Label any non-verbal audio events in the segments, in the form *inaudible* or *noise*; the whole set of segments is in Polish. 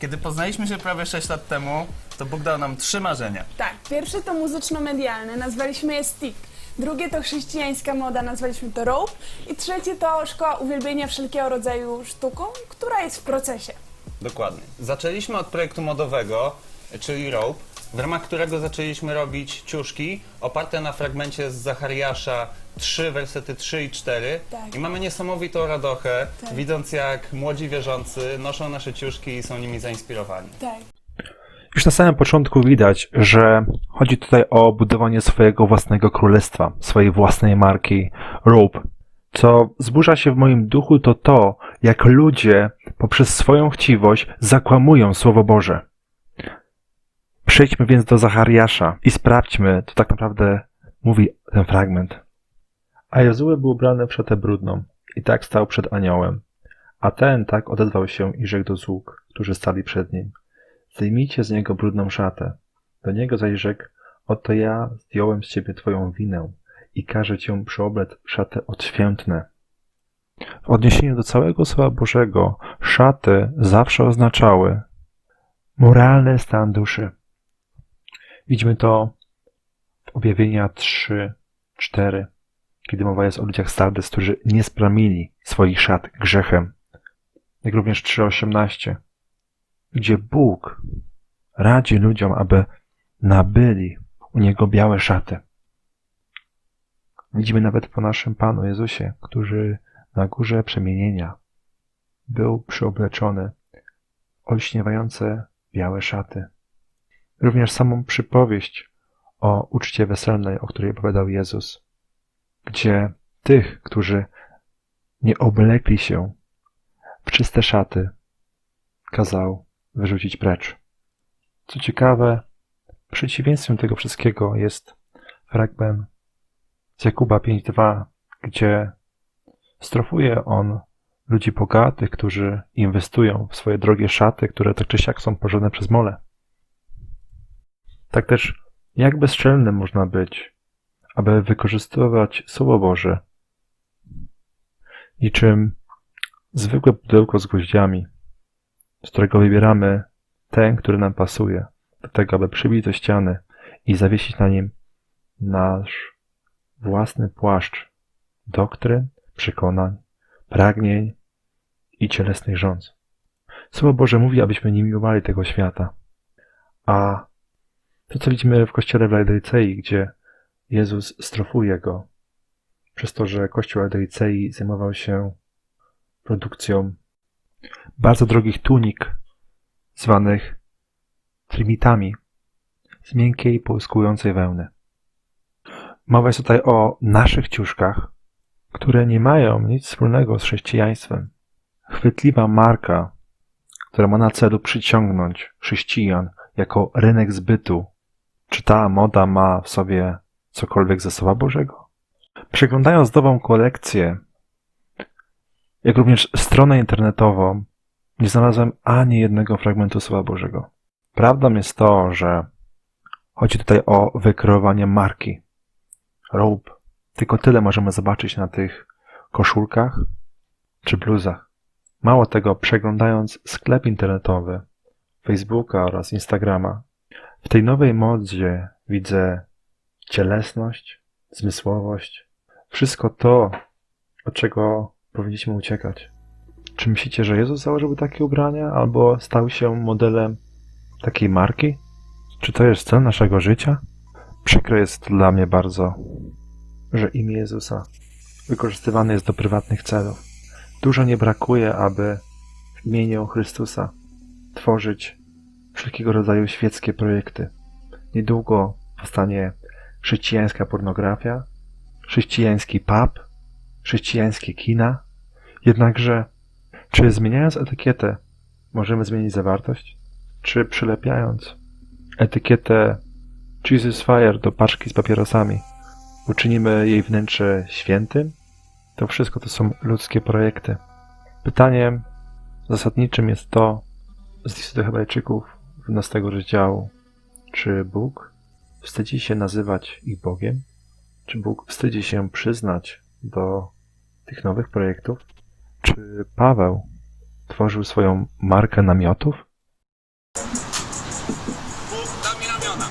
Kiedy poznaliśmy się prawie 6 lat temu, to Bóg dał nam trzy marzenia. Tak, pierwsze to muzyczno-medialne, nazwaliśmy je Stick. Drugie to chrześcijańska moda, nazwaliśmy to Rope. I trzecie to szkoła uwielbienia wszelkiego rodzaju sztuką, która jest w procesie. Dokładnie. Zaczęliśmy od projektu modowego, czyli Rope, w ramach którego zaczęliśmy robić ciuszki oparte na fragmencie z Zachariasza 3, wersety 3 i 4. Tak. I mamy niesamowitą radochę, Tak. widząc jak młodzi wierzący noszą nasze ciuszki i są nimi zainspirowani. Tak. Już na samym początku widać, że chodzi tutaj o budowanie swojego własnego królestwa, swojej własnej marki Rope. Co zburza się w moim duchu, to to, jak ludzie poprzez swoją chciwość zakłamują Słowo Boże. Przejdźmy więc do Zachariasza i sprawdźmy, co tak naprawdę mówi ten fragment. A Jozue był ubrany w szatę brudną i tak stał przed aniołem. A ten tak odezwał się i rzekł do sług, którzy stali przed nim. Zdejmijcie z niego brudną szatę. Do niego zaś rzekł, oto ja zdjąłem z ciebie twoją winę i każę cię przyoblec w szatę odświętne. W odniesieniu do całego Słowa Bożego, szaty zawsze oznaczały moralny stan duszy. Widzimy to w objawienia 3, 4, kiedy mowa jest o ludziach Sardes, którzy nie spramili swoich szat grzechem, jak również 3,18 gdzie Bóg radzi ludziom, aby nabyli u Niego białe szaty. Widzimy nawet po naszym Panu Jezusie, który na górze przemienienia był przyobleczony olśniewające białe szaty. Również samą przypowieść o uczcie weselnej, o której opowiadał Jezus, gdzie tych, którzy nie oblekli się w czyste szaty, kazał wyrzucić precz. Co ciekawe, przeciwieństwem tego wszystkiego jest fragment z Jakuba 5.2, gdzie strofuje on ludzi bogatych, którzy inwestują w swoje drogie szaty, które tak czy siak są porządne przez mole. Tak też, jak bezczelnym można być, aby wykorzystywać Słowo Boże niczym zwykłe pudełko z gwoździami, z którego wybieramy ten, który nam pasuje, do tego, aby przybić do ściany i zawiesić na nim nasz własny płaszcz doktryn, przekonań, pragnień i cielesnych rządz. Słowo Boże mówi, abyśmy nie miłowali tego świata. A to, co widzimy w kościele w Laodycei, gdzie Jezus strofuje go, przez to, że kościół Laodycei zajmował się produkcją bardzo drogich tunik, zwanych trimitami, z miękkiej, połyskującej wełny. Mowa jest tutaj o naszych ciuszkach, które nie mają nic wspólnego z chrześcijaństwem. Chwytliwa marka, która ma na celu przyciągnąć chrześcijan jako rynek zbytu. Czy ta moda ma w sobie cokolwiek ze Słowa Bożego? Przeglądając nową kolekcję, jak również stronę internetową, nie znalazłem ani jednego fragmentu Słowa Bożego. Prawdą jest to, że chodzi tutaj o wykreowanie marki. Rope. Tylko tyle możemy zobaczyć na tych koszulkach czy bluzach. Mało tego, przeglądając sklep internetowy, Facebooka oraz Instagrama, w tej nowej modzie widzę cielesność, zmysłowość, wszystko to, od czego powinniśmy uciekać. Czy myślicie, że Jezus założył takie ubrania albo stał się modelem takiej marki? Czy to jest cel naszego życia? Przykro jest dla mnie bardzo, że imię Jezusa wykorzystywane jest do prywatnych celów. Dużo nie brakuje, aby w imieniu Chrystusa tworzyć wszelkiego rodzaju świeckie projekty. Niedługo powstanie chrześcijańska pornografia, chrześcijański pub, chrześcijańskie kina. Jednakże, czy zmieniając etykietę możemy zmienić zawartość? Czy przylepiając etykietę Jesus Fire do paczki z papierosami uczynimy jej wnętrze świętym? To wszystko to są ludzkie projekty. Pytaniem zasadniczym jest to z listu do Hebrajczyków 12 rozdziału. Czy Bóg wstydzi się nazywać ich Bogiem? Czy Bóg wstydzi się przyznać do tych nowych projektów? Czy Paweł tworzył swoją markę namiotów? Dam mi ramiona.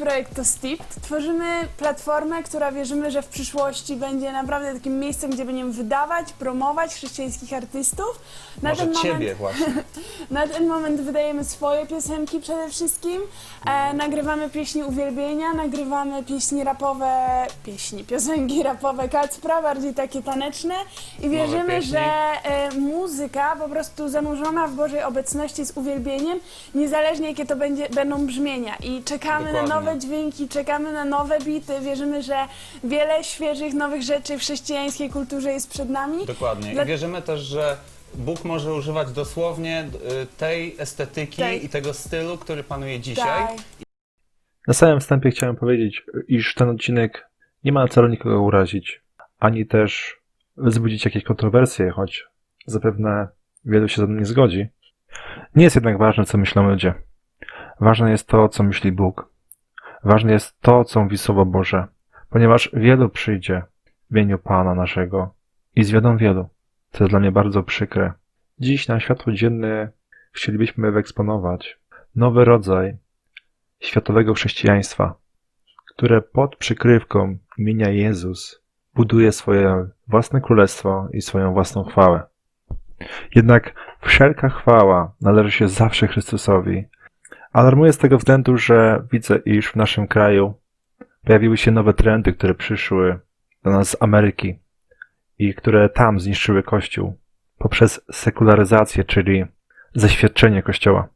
Projekt to Steeped. Tworzymy platformę, która wierzymy, że w przyszłości będzie naprawdę takim miejscem, gdzie będziemy wydawać, promować chrześcijańskich artystów. Na Może ten ciebie moment właśnie. *laughs* na ten moment wydajemy swoje piosenki przede wszystkim. E, nagrywamy pieśni uwielbienia, nagrywamy pieśni rapowe, pieśni, piosenki rapowe Kacpra, bardziej takie taneczne. I wierzymy, pieśni. że e, muzyka po prostu zanurzona w Bożej obecności z uwielbieniem, niezależnie jakie to będzie, będą brzmienia. I czekamy na Dokładnie. nowe dźwięki, czekamy na nowe bity. Wierzymy, że wiele świeżych, nowych rzeczy w chrześcijańskiej kulturze jest przed nami. Dokładnie. Dla- I wierzymy też, że Bóg może używać dosłownie y, tej estetyki Tej. i tego stylu, który panuje dzisiaj. Tak. Na samym wstępie chciałem powiedzieć, iż ten odcinek nie ma na celu nikogo urazić, ani też wzbudzić jakieś kontrowersje, choć zapewne wielu się ze mną nie zgodzi. Nie jest jednak ważne, co myślą ludzie. Ważne jest to, co myśli Bóg. Ważne jest to, co mówi Słowo Boże, ponieważ wielu przyjdzie w imieniu Pana naszego i zwiodą wielu. To jest dla mnie bardzo przykre. Dziś na światło dzienne chcielibyśmy wyeksponować nowy rodzaj światowego chrześcijaństwa, które pod przykrywką imienia Jezus buduje swoje własne królestwo i swoją własną chwałę. Jednak wszelka chwała należy się zawsze Chrystusowi. Alarmuję z tego względu, że widzę, iż w naszym kraju pojawiły się nowe trendy, które przyszły do nas z Ameryki i które tam zniszczyły Kościół poprzez sekularyzację, czyli zaświadczenie Kościoła.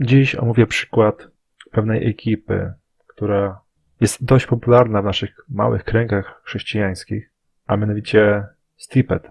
Dziś omówię przykład pewnej ekipy, która jest dość popularna w naszych małych kręgach chrześcijańskich, a mianowicie Stipet.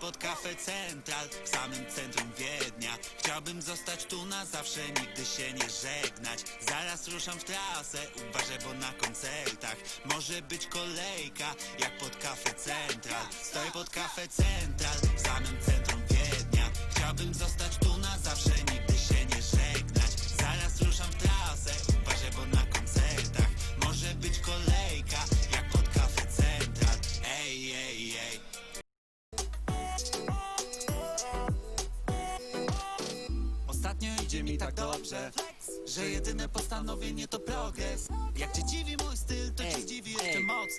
Pod kafe Central, w samym centrum Wiednia. Chciałbym zostać tu na zawsze, nigdy się nie żegnać. Zaraz ruszam w trasę, uważaj, bo na koncertach może być kolejka, jak pod kafe Central. Stoję pod kafe Central, w samym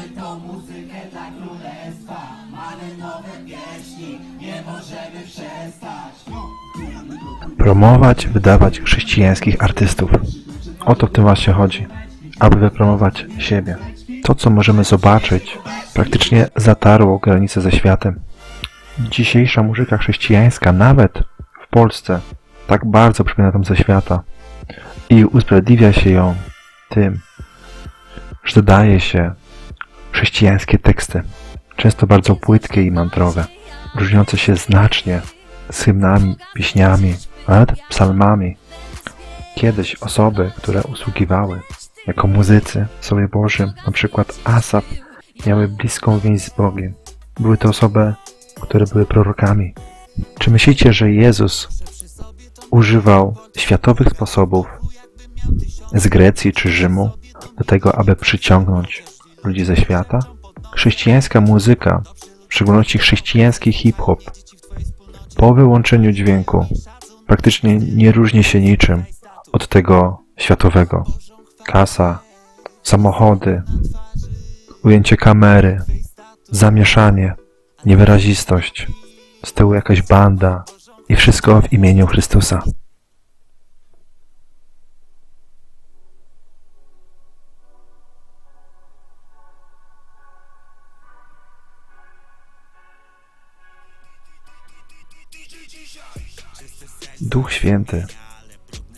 Odbieramy tą muzykę dla królestwa Mamy nowe pieśni, nie możemy przestać Promować, wydawać chrześcijańskich artystów. O to w tym właśnie chodzi. Aby wypromować siebie. To, co możemy zobaczyć, praktycznie zatarło granice ze światem. Dzisiejsza muzyka chrześcijańska, nawet w Polsce, tak bardzo przypomina tą ze świata. I usprawiedliwia się ją tym, że dodaje się chrześcijańskie teksty, często bardzo płytkie i mantrowe, różniące się znacznie z hymnami, pieśniami, a nawet psalmami. Kiedyś osoby, które usługiwały jako muzycy w Słowie Bożym, na przykład Asaf, miały bliską więź z Bogiem. Były to osoby, które były prorokami. Czy myślicie, że Jezus używał światowych sposobów z Grecji czy Rzymu do tego, aby przyciągnąć ludzi ze świata? Chrześcijańska muzyka, w szczególności chrześcijański hip-hop, po wyłączeniu dźwięku praktycznie nie różni się niczym od tego światowego. Kasa, samochody, ujęcie kamery, zamieszanie, niewyrazistość, z tyłu jakaś banda i wszystko w imieniu Chrystusa. Duch Święty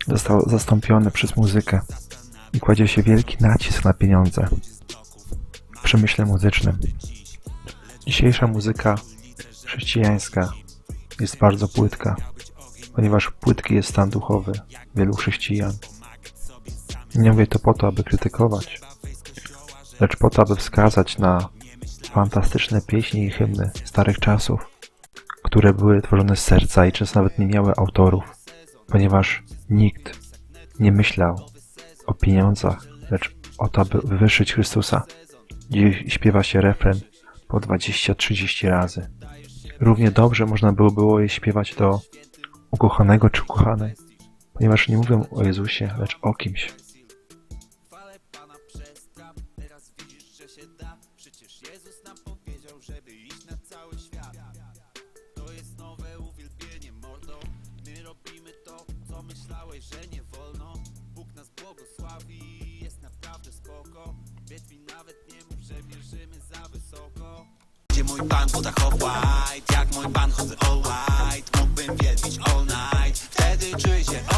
został zastąpiony przez muzykę i kładzie się wielki nacisk na pieniądze. W przemyśle muzycznym. Dzisiejsza muzyka chrześcijańska jest bardzo płytka, ponieważ płytki jest stan duchowy wielu chrześcijan. Nie mówię to po to, aby krytykować, lecz po to, aby wskazać na fantastyczne pieśni i hymny starych czasów, które były tworzone z serca i często nawet nie miały autorów, ponieważ nikt nie myślał o pieniądzach, lecz o to, aby wywyższyć Chrystusa. Dziś śpiewa się refren po 20-30 razy. Równie dobrze można było, było je śpiewać do ukochanego czy ukochanej, ponieważ nie mówią o Jezusie, lecz o kimś. Przecież Jezus nam powiedział, żeby iść na cały świat. Nowe uwielbienie, mordo. My robimy to, co myślałeś, że nie wolno. Bóg nas błogosławi, jest naprawdę spoko. Więc nawet nie mów, że mierzymy za wysoko. Gdzie mój pan w butach off-white Jak mój pan chodzę all white Mógłbym wielbić all night Wtedy czuję się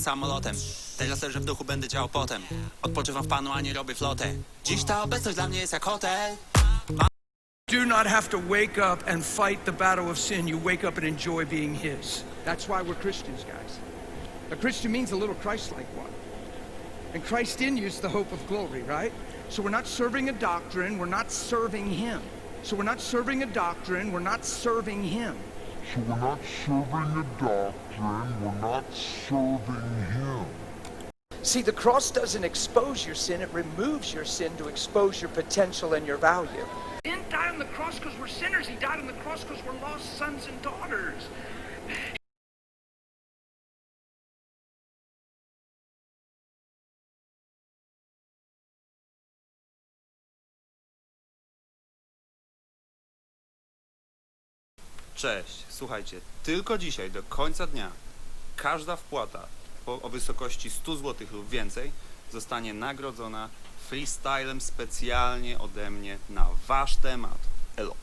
samolotem Teraz leżę w duchu, będę działał potem Odpoczywam w panu, a nie robię flotę Dziś ta obecność dla mnie jest jak hotel do not have to wake up and fight the battle of sin. You wake up and enjoy being His. That's why we're Christians, guys. A Christian means a little Christ like one. And Christ in you is the hope of glory, right? So we're not serving a doctrine, we're not serving Him. So we're not serving a doctrine, we're not serving Him. So we're not serving a doctrine, we're not serving him. See, the cross doesn't expose your sin, it removes your sin to expose your potential and your value. He didn't die on the cross because we're sinners. He died on the cross because we're lost sons and daughters. Cześć, słuchajcie, tylko dzisiaj do końca dnia każda wpłata po, o wysokości 100 zł lub więcej zostanie nagrodzona freestylem specjalnie ode mnie na wasz temat. Elo.